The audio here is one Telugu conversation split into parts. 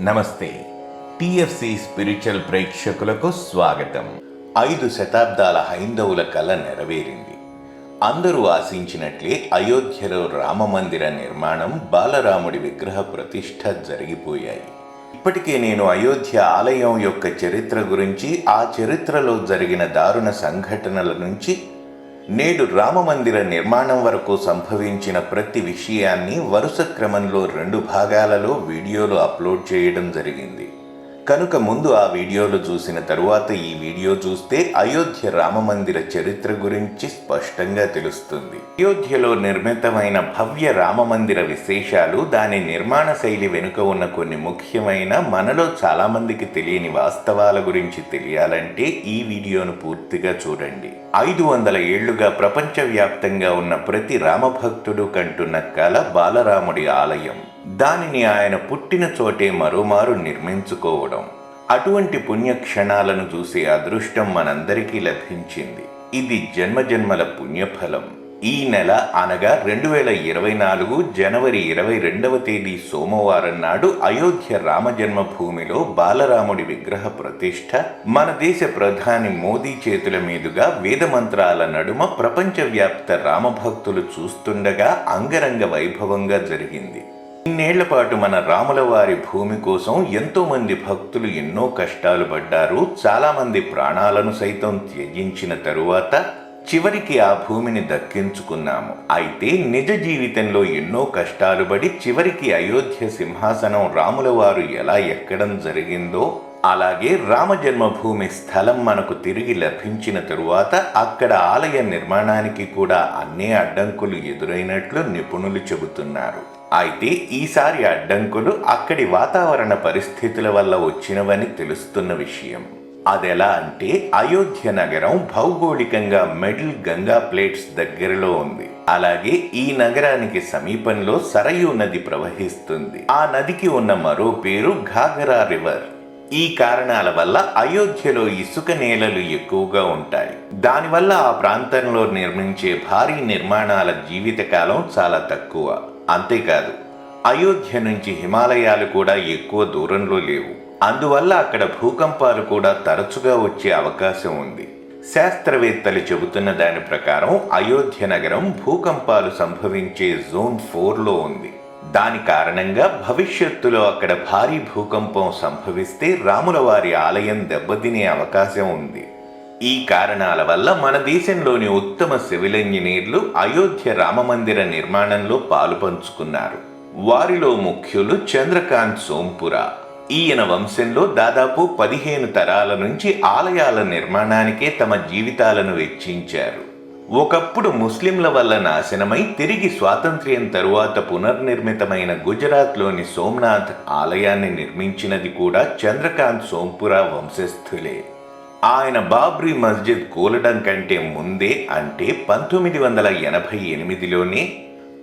నమస్తే. టిఎఫ్సి స్పిరిచువల్ ప్రేక్షకులకు స్వాగతం. ఐదు శతాబ్దాల హైందవుల కళ నెరవేరింది. అందరూ ఆశించినట్లే అయోధ్యలో రామమందిర నిర్మాణం బాలరాముడి విగ్రహ ప్రతిష్ఠ జరిగిపోయాయి. ఇప్పటికే నేను అయోధ్య ఆలయం యొక్క చరిత్ర గురించి ఆ చరిత్రలో జరిగిన దారుణ సంఘటనల నుంచి నేడు రామమందిర నిర్మాణం వరకు సంభవించిన ప్రతి విషయాన్ని వరుస క్రమంలో రెండు భాగాలలో వీడియోలు అప్లోడ్ చేయడం జరిగింది. కనుక ముందు ఆ వీడియోలు చూసిన తరువాత ఈ వీడియో చూస్తే అయోధ్య రామమందిర చరిత్ర గురించి స్పష్టంగా తెలుస్తుంది. అయోధ్యలో నిర్మితమైన భవ్య రామమందిర విశేషాలు దాని నిర్మాణ శైలి వెనుక ఉన్న కొన్ని ముఖ్యమైన మనలో చాలామందికి తెలియని వాస్తవాల గురించి తెలియాలంటే ఈ వీడియోను పూర్తిగా చూడండి. ఐదు వందల ఏళ్ళుగా ప్రపంచవ్యాప్తంగా ఉన్న ప్రతి రామభక్తుడు కంటున్న కల బాలరాముడి ఆలయం. దానిని ఆయన పుట్టిన చోటే మరోమారు నిర్మించుకోవడం. అటువంటి పుణ్యక్షణాలను చూసే అదృష్టం మనందరికీ లభించింది. ఇది జన్మజన్మల పుణ్యఫలం. ఈ నెల అనగా రెండు వేల ఇరవై నాలుగు జనవరి ఇరవై రెండవ తేదీ సోమవారం నాడు అయోధ్య రామజన్మభూమిలో బాలరాముడి విగ్రహ ప్రతిష్ఠ మన దేశ ప్రధాని మోదీ చేతుల మీదుగా వేదమంత్రాల నడుమ ప్రపంచవ్యాప్త రామభక్తులు చూస్తుండగా అంగరంగ వైభవంగా జరిగింది. ఇన్నేళ్ళ పాటు మన రాముల వారి భూమి కోసం ఎంతో మంది భక్తులు ఎన్నో కష్టాలు పడ్డారు. చాలామంది ప్రాణాలను సైతం త్యజించిన తరువాత చివరికి ఆ భూమిని దక్కించుకున్నాము. అయితే నిజ జీవితంలో ఎన్నో కష్టాలు పడి చివరికి అయోధ్య సింహాసనం రాముల వారు ఎలా ఎక్కడం జరిగిందో అలాగే రామజన్మభూమి స్థలం మనకు తిరిగి లభించిన తరువాత అక్కడ ఆలయ నిర్మాణానికి కూడా అన్నే అడ్డంకులు ఎదురైనట్లు నిపుణులు చెబుతున్నారు. అయితే ఈసారి అడ్డంకులు అక్కడి వాతావరణ పరిస్థితుల వల్ల వచ్చినవని తెలుస్తున్న విషయం. అదెలా అంటే అయోధ్య నగరం భౌగోళికంగా మిడిల్ గంగా ప్లేట్స్ దగ్గరలో ఉంది. అలాగే ఈ నగరానికి సమీపంలో సరయు నది ప్రవహిస్తుంది. ఆ నదికి ఉన్న మరో పేరు ఘాగరా రివర్. ఈ కారణాల వల్ల అయోధ్యలో ఇసుక నేలలు ఎక్కువగా ఉంటాయి. దానివల్ల ఆ ప్రాంతంలో నిర్మించే భారీ నిర్మాణాల జీవితకాలం చాలా తక్కువ. అంతేకాదు అయోధ్య నుంచి హిమాలయాలు కూడా ఎక్కువ దూరంలో లేవు. అందువల్ల అక్కడ భూకంపాలు కూడా తరచుగా వచ్చే అవకాశం ఉంది. శాస్త్రవేత్తలు చెబుతున్న దాని ప్రకారం అయోధ్య నగరం భూకంపాలు సంభవించే జోన్ ఫోర్లో ఉంది. దాని కారణంగా భవిష్యత్తులో అక్కడ భారీ భూకంపం సంభవిస్తే రాముల వారి ఆలయం దెబ్బతినే అవకాశం ఉంది. ఈ కారణాల వల్ల మన దేశంలోని ఉత్తమ సివిల్ ఇంజనీర్లు అయోధ్య రామమందిర నిర్మాణంలో పాలు పంచుకున్నారు. వారిలో ముఖ్యులు చంద్రకాంత్ సోంపురా. ఈయన వంశంలో దాదాపు పదిహేను తరాల నుంచి ఆలయాల నిర్మాణానికే తమ జీవితాలను వెచ్చించారు. ఒకప్పుడు ముస్లింల వల్ల నాశనమై తిరిగి స్వాతంత్ర్యం తరువాత పునర్నిర్మితమైన గుజరాత్లోని సోమనాథ్ ఆలయాన్ని నిర్మించినది కూడా చంద్రకాంత్ సోంపురా వంశస్థులే. ఆయన బాబ్రీ మస్జిద్ కూలడం కంటే ముందే అంటే పంతొమ్మిది వందల ఎనభై ఎనిమిదిలోనే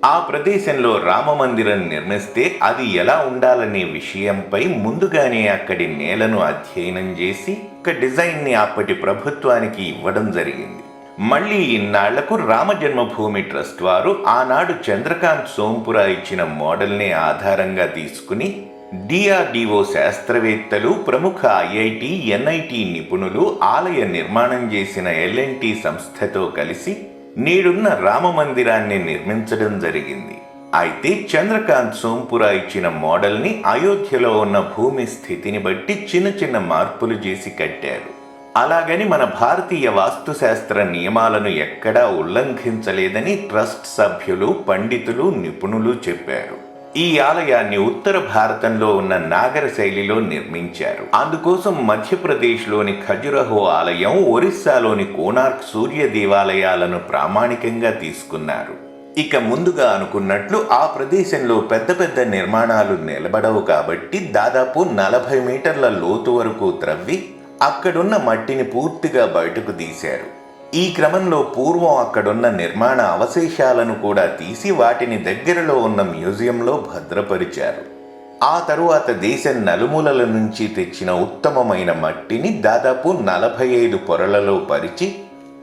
ఆ ప్రదేశంలో రామమందిరం నిర్మిస్తే అది ఎలా ఉండాలనే విషయంపై ముందుగానే అక్కడి నేలను అధ్యయనం చేసి ఒక డిజైన్ని అప్పటి ప్రభుత్వానికి ఇవ్వడం జరిగింది. మళ్ళీ ఇన్నాళ్ళకు రామజన్మభూమి ట్రస్ట్ వారు ఆనాడు చంద్రకాంత్ సోంపురా ఇచ్చిన మోడల్ని ఆధారంగా తీసుకుని డిఆర్డిఓ శాస్త్రవేత్తలు ప్రముఖ ఐఐటి ఎన్ఐటి నిపుణులు ఆలయ నిర్మాణం చేసిన ఎల్ఎన్టీ సంస్థతో కలిసి నేడున్న రామ మందిరాన్ని నిర్మించడం జరిగింది. అయితే చంద్రకాంత్ సోంపురా ఇచ్చిన మోడల్ని అయోధ్యలో ఉన్న భూమి స్థితిని బట్టి చిన్న చిన్న మార్పులు చేసి కట్టారు. అలాగని మన భారతీయ వాస్తుశాస్త్ర నియమాలను ఎక్కడా ఉల్లంఘించలేదని ట్రస్ట్ సభ్యులు పండితులు నిపుణులు చెప్పారు. ఈ ఆలయాన్ని ఉత్తర భారతంలో ఉన్న నాగర శైలిలో నిర్మించారు. అందుకోసం మధ్యప్రదేశ్లోని ఖజురహో ఆలయం ఒరిస్సాలోని కోనార్క్ సూర్య దేవాలయాలను ప్రామాణికంగా తీసుకున్నారు. ఇక ముందుగా అనుకున్నట్లు ఆ ప్రదేశంలో పెద్ద పెద్ద నిర్మాణాలు నిలబడవు కాబట్టి దాదాపు నలభై మీటర్ల లోతు వరకు త్రవ్వి అక్కడున్న మట్టిని పూర్తిగా బయటకు తీశారు. ఈ క్రమంలో పూర్వం అక్కడున్న నిర్మాణ అవశేషాలను కూడా తీసి వాటిని దగ్గరలో ఉన్న మ్యూజియంలో భద్రపరిచారు. ఆ తరువాత దేశం నలుమూలల నుంచి తెచ్చిన ఉత్తమమైన మట్టిని దాదాపు నలభై ఐదు పొరలలో పరిచి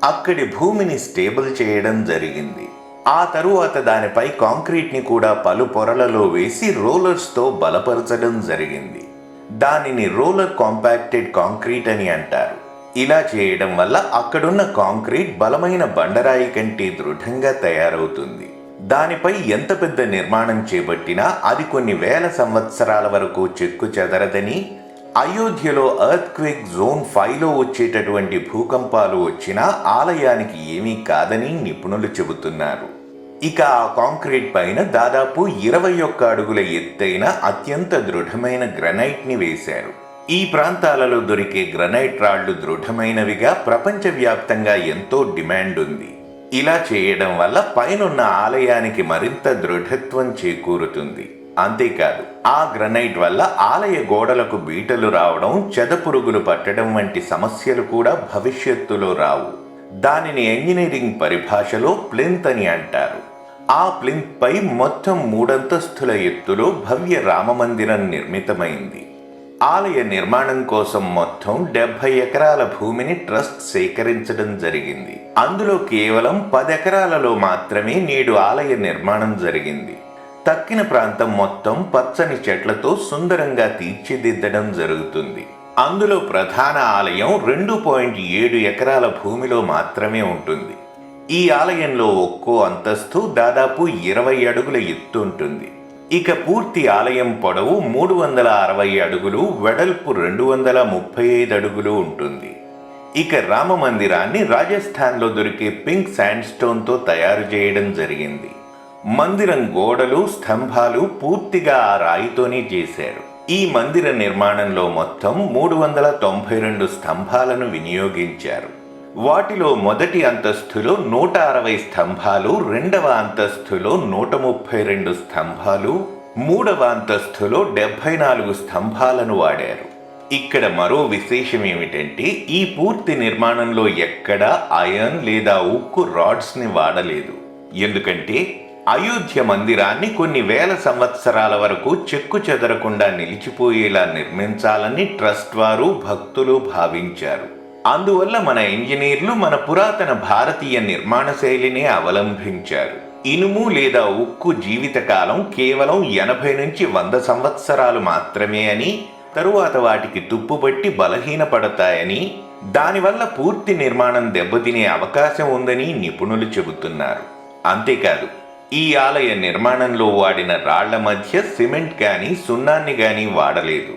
అక్కడి భూమిని స్టేబుల్ చేయడం జరిగింది. ఆ తరువాత దానిపై కాంక్రీట్ని కూడా పలు పొరలలో వేసి రోలర్స్తో బలపరచడం జరిగింది. దానిని రోలర్ కాంపాక్టెడ్ కాంక్రీట్ అని అంటారు. ఇలా చేయడం వల్ల అక్కడున్న కాంక్రీట్ బలమైన బండరాయి కంటే దృఢంగా తయారవుతుంది. దానిపై ఎంత పెద్ద నిర్మాణం చేపట్టినా అది కొన్ని వేల సంవత్సరాల వరకు చెక్కు చెదరదని అయోధ్యలో ఎర్త్ క్విక్ జోన్ ఫైవ్లో వచ్చేటటువంటి భూకంపాలు వచ్చినా ఆలయానికి ఏమీ కాదని నిపుణులు చెబుతున్నారు. ఇక ఆ కాంక్రీట్ పైన దాదాపు ఇరవై ఒక్క అడుగుల ఎత్తైన అత్యంత దృఢమైన గ్రనైట్ని వేశారు. ఈ ప్రాంతాలలో దొరికే గ్రనైట్ రాళ్ళు దృఢమైనవిగా ప్రపంచవ్యాప్తంగా ఎంతో డిమాండ్ ఉంది. ఇలా చేయడం వల్ల పైనున్న ఆలయానికి మరింత దృఢత్వం చేకూరుతుంది. అంతేకాదు ఆ గ్రనైట్ వల్ల ఆలయ గోడలకు బీటలు రావడం చెదపురుగులు పట్టడం వంటి సమస్యలు కూడా భవిష్యత్తులో రావు. దానిని ఇంజనీరింగ్ పరిభాషలో ప్లింత్ అని అంటారు. ఆ ప్లింత్ పై మొత్తం మూడంతస్తుల ఎత్తులో భవ్య రామమందిరం నిర్మితమైంది. ఆలయ నిర్మాణం కోసం మొత్తం డెబ్బై ఎకరాల భూమిని ట్రస్ట్ సేకరించడం జరిగింది. అందులో కేవలం పది ఎకరాలలో మాత్రమే నేడు ఆలయ నిర్మాణం జరిగింది. తక్కిన ప్రాంతం మొత్తం పచ్చని చెట్లతో సుందరంగా తీర్చిదిద్దడం జరుగుతుంది. అందులో ప్రధాన ఆలయం రెండు పాయింట్ ఏడు ఎకరాల భూమిలో మాత్రమే ఉంటుంది. ఈ ఆలయంలో ఒక్కో అంతస్తు దాదాపు ఇరవై అడుగుల ఎత్తు ఉంటుంది. ఇక పూర్తి ఆలయం పొడవు మూడు వందల అరవై అడుగులు వెడల్పు రెండు వందల ముప్పై ఐదు అడుగులు ఉంటుంది. ఇక రామ మందిరాన్ని రాజస్థాన్లో దొరికే పింక్ శాండ్ స్టోన్తో తయారు చేయడం జరిగింది. మందిరం గోడలు స్తంభాలు పూర్తిగా ఆ రాయితోనే చేశారు. ఈ మందిర నిర్మాణంలో మొత్తం మూడు వందల తొంభై రెండు స్తంభాలను వినియోగించారు. వాటిలో మొదటి అంతస్తులో నూట అరవై స్తంభాలు రెండవ అంతస్తులో నూట ముప్పై రెండు స్తంభాలు మూడవ అంతస్తులో డెబ్బై నాలుగు స్తంభాలను వాడారు. ఇక్కడ మరో విశేషం ఏమిటంటే ఈ పూర్తి నిర్మాణంలో ఎక్కడా అయన్ లేదా ఉక్కు రాడ్స్ని వాడలేదు. ఎందుకంటే అయోధ్య మందిరాన్ని కొన్ని వేల సంవత్సరాల వరకు చెక్కు చెదరకుండా నిలిచిపోయేలా నిర్మించాలని ట్రస్ట్ వారు భక్తులు భావించారు. అందువల్ల మన ఇంజనీర్లు మన పురాతన భారతీయ నిర్మాణ శైలిని అవలంబించారు ఇనుము లేదా ఉక్కు జీవితకాలం కేవలం ఎనభై నుంచి వంద సంవత్సరాలు మాత్రమే అని తరువాత వాటికి తుప్పుపట్టి బలహీనపడతాయని దానివల్ల పూర్తి నిర్మాణం దెబ్బతినే అవకాశం ఉందని నిపుణులు చెబుతున్నారు. అంతేకాదు ఈ ఆలయ నిర్మాణంలో వాడిన రాళ్ళ మధ్య సిమెంట్ కానీ సున్నాన్ని కానీ వాడలేదు.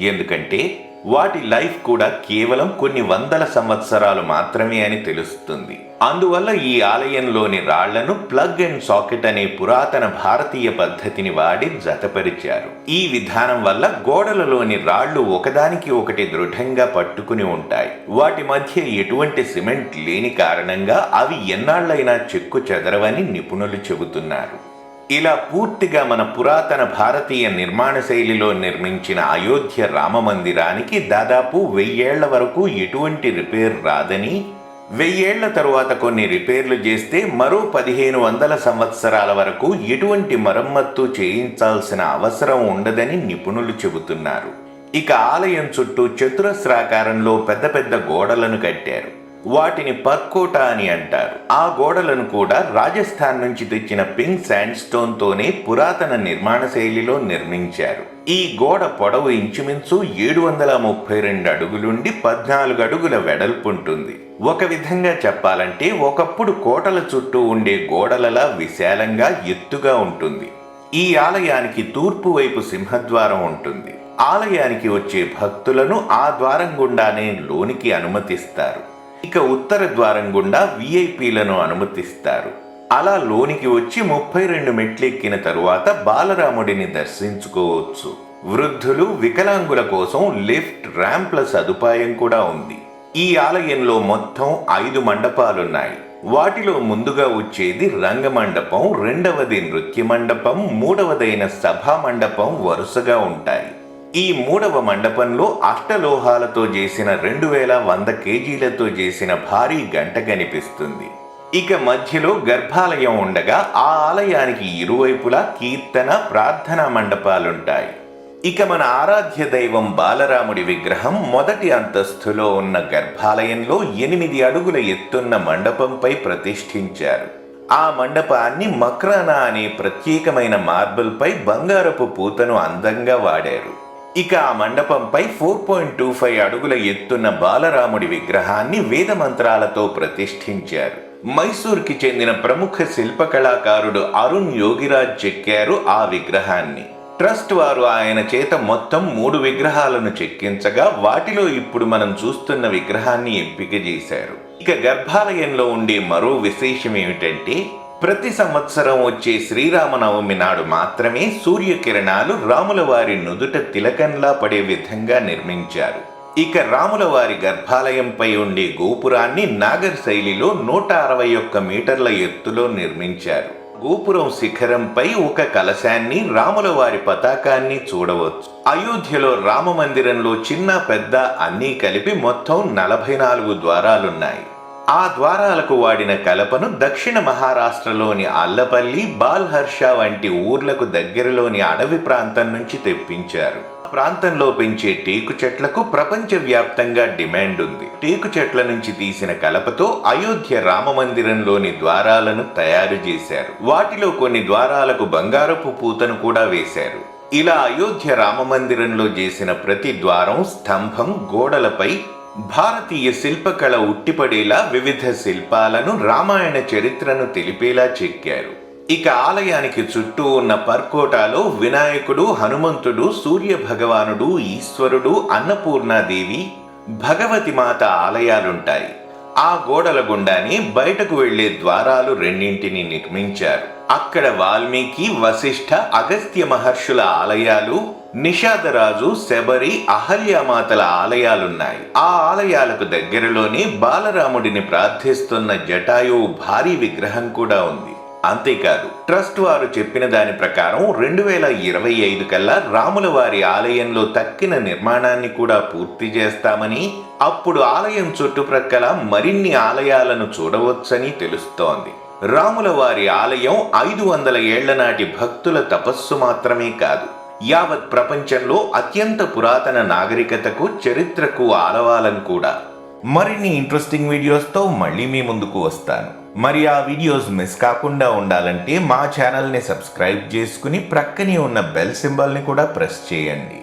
ఎందుకంటే వాటి లైఫ్ కూడా కేవలం కొన్ని వందల సంవత్సరాలు మాత్రమే అని తెలుస్తుంది. అందువల్ల ఈ ఆలయంలోని రాళ్ళను ప్లగ్ అండ్ సాకెట్ అనే పురాతన భారతీయ పద్ధతిని వాడి జతపరిచారు. ఈ విధానం వల్ల గోడలలోని రాళ్ళు ఒకదానికి ఒకటి దృఢంగా పట్టుకుని ఉంటాయి. వాటి మధ్య ఎటువంటి సిమెంట్ లేని కారణంగా అవి ఎన్నాళ్ళైనా చెక్కు చెదరవని నిపుణులు చెబుతున్నారు. ఇలా పూర్తిగా మన పురాతన భారతీయ నిర్మాణ శైలిలో నిర్మించిన అయోధ్య రామ మందిరానికి దాదాపు వెయ్యేళ్ళ వరకు ఎటువంటి రిపేర్ రాదని వెయ్యేళ్ళ తరువాత కొన్ని రిపేర్లు చేస్తే మరో పదిహేను వందల సంవత్సరాల వరకు ఎటువంటి మరమ్మత్తు చేయించాల్సిన అవసరం ఉండదని నిపుణులు చెబుతున్నారు. ఇక ఆలయం చుట్టూ చతురస్రాకారంలో పెద్ద పెద్ద గోడలను కట్టారు. వాటిని పర్కోట అని అంటారు. ఆ గోడలను కూడా రాజస్థాన్ నుంచి తెచ్చిన పింక్ శాండ్ స్టోన్తోనే పురాతన నిర్మాణ శైలిలో నిర్మించారు. ఈ గోడ పొడవు ఇంచుమించు ఏడు వందల ముప్పై రెండు అడుగులుండి పద్నాలుగు అడుగుల వెడల్పు ఉంటుంది. ఒక విధంగా చెప్పాలంటే ఒకప్పుడు కోటల చుట్టూ ఉండే గోడలలా విశాలంగా ఎత్తుగా ఉంటుంది. ఈ ఆలయానికి తూర్పు వైపు సింహద్వారం ఉంటుంది. ఆలయానికి వచ్చే భక్తులను ఆ ద్వారం గుండానే లోనికి అనుమతిస్తారు. ఇక ఉత్తర ద్వారం గుండా విఐపీలను అనుమతిస్తారు. అలా లోనికి వచ్చి ముప్పై రెండు మెట్లెక్కిన తరువాత బాలరాముడిని దర్శించుకోవచ్చు. వృద్ధులు వికలాంగుల కోసం లిఫ్ట్ ర్యాంప్ల సదుపాయం కూడా ఉంది. ఈ ఆలయంలో మొత్తం ఐదు మండపాలున్నాయి. వాటిలో ముందుగా వచ్చేది రంగమండపం రెండవది నృత్య మండపం మూడవదైన సభా మండపం వరుసగా ఉంటాయి. ఈ మూడవ మండపంలో అష్టలోహాలతో చేసిన రెండు వేల వంద కేజీలతో చేసిన భారీ గంట కనిపిస్తుంది. ఇక మధ్యలో గర్భాలయం ఉండగా ఆ ఆలయానికి ఇరువైపులా కీర్తన ప్రార్థనా మండపాలుంటాయి. ఇక మన ఆరాధ్య దైవం బాలరాముడి విగ్రహం మొదటి అంతస్తులో ఉన్న గర్భాలయంలో ఎనిమిది అడుగుల ఎత్తున్న మండపంపై ప్రతిష్ఠించారు. ఆ మండపాన్ని మక్రానా అనే ప్రత్యేకమైన మార్బుల్పై బంగారపు పూతను అందంగా వాడారు. ఇక ఆ మండపంపై ఫోర్ పాయింట్ టూ ఫైవ్ అడుగుల ఎత్తున్న బాలరాముడి విగ్రహాన్ని వేద మంత్రాలతో ప్రతిష్ఠించారు. మైసూర్కి చెందిన ప్రముఖ శిల్పకళాకారుడు అరుణ్ యోగిరాజ్ చెక్కారు ఆ విగ్రహాన్ని. ట్రస్ట్ వారు ఆయన చేత మొత్తం మూడు విగ్రహాలను చెక్కించగా వాటిలో ఇప్పుడు మనం చూస్తున్న విగ్రహాన్ని ఎంపిక చేశారు. ఇక గర్భాలయంలో ఉండే మరో విశేషం ఏమిటంటే ప్రతి సంవత్సరం వచ్చే శ్రీరామనవమి నాడు మాత్రమే సూర్యకిరణాలు రాముల వారి నుదుట తిలకంలా పడే విధంగా నిర్మించారు. ఇక రాముల వారి గర్భాలయంపై ఉండే గోపురాన్ని నాగర్ శైలిలో నూట అరవై ఒక్క మీటర్ల ఎత్తులో నిర్మించారు. గోపురం శిఖరంపై ఒక కలశాన్ని రాముల వారి పతాకాన్ని చూడవచ్చు. అయోధ్యలో రామ మందిరంలో చిన్న పెద్ద అన్నీ కలిపి మొత్తం నలభై నాలుగు ద్వారాలున్నాయి. ఆ ద్వారాలకు వాడిన కలపను దక్షిణ మహారాష్ట్రలోని అల్లపల్లి బాల్హర్ష వంటి ఊర్లకు దగ్గరలోని అడవి ప్రాంతం నుంచి తెప్పించారు. ప్రాంతంలో పెంచే టేకు చెట్లకు ప్రపంచవ్యాప్తంగా డిమాండ్ ఉంది. టేకు చెట్ల నుంచి తీసిన కలపతో అయోధ్య రామ మందిరంలోని ద్వారాలను తయారు చేశారు. వాటిలో కొన్ని ద్వారాలకు బంగారపు పూతను కూడా వేశారు. ఇలా అయోధ్య రామ మందిరంలో చేసిన ప్రతి ద్వారం స్తంభం గోడలపై భారతీయ శిల్పకళ ఉట్టిపడేలా వివిధ శిల్పాలను రామాయణ చరిత్రను తెలిపేలా చెక్కారు. ఇక ఆలయానికి చుట్టూ ఉన్న పర్కోటాలో వినాయకుడు హనుమంతుడు సూర్య భగవానుడు ఈశ్వరుడు అన్నపూర్ణాదేవి భగవతి మాత ఆలయాలుంటాయి. ఆ గోడల గుండానే బయటకు వెళ్ళే ద్వారాలు రెండింటిని నిర్మించారు. అక్కడ వాల్మీకి వశిష్ఠ అగస్త్య మహర్షుల ఆలయాలు నిషాదరాజు శబరి అహల్యామాతల ఆలయాలున్నాయి. ఆ ఆలయాలకు దగ్గరలోనే బాలరాముడిని ప్రార్థిస్తున్న జటాయువు భారీ విగ్రహం కూడా ఉంది. అంతేకాదు ట్రస్ట్ వారు చెప్పిన దాని ప్రకారం రెండు వేల ఇరవై ఐదు కల్లా రాముల వారి ఆలయంలో తక్కిన నిర్మాణాన్ని కూడా పూర్తి చేస్తామని అప్పుడు ఆలయం చుట్టుప్రక్కల మరిన్ని ఆలయాలను చూడవచ్చని తెలుస్తోంది. రాముల వారి ఆలయం ఐదు వందల ఏళ్ళ నాటి భక్తుల తపస్సు మాత్రమే కాదు. యావత్ ప్రపంచంలో అత్యంత పురాతన నాగరికతకు చరిత్రకు ఆలవాలం కూడా. మరిన్ని ఇంట్రెస్టింగ్ వీడియోస్తో మళ్ళీ మీ ముందుకు వస్తాను. మరి ఆ వీడియోస్ మిస్ కాకుండా ఉండాలంటే మా ఛానల్ని సబ్స్క్రైబ్ చేసుకుని ప్రక్కనే ఉన్న బెల్ సింబల్ని కూడా ప్రెస్ చేయండి.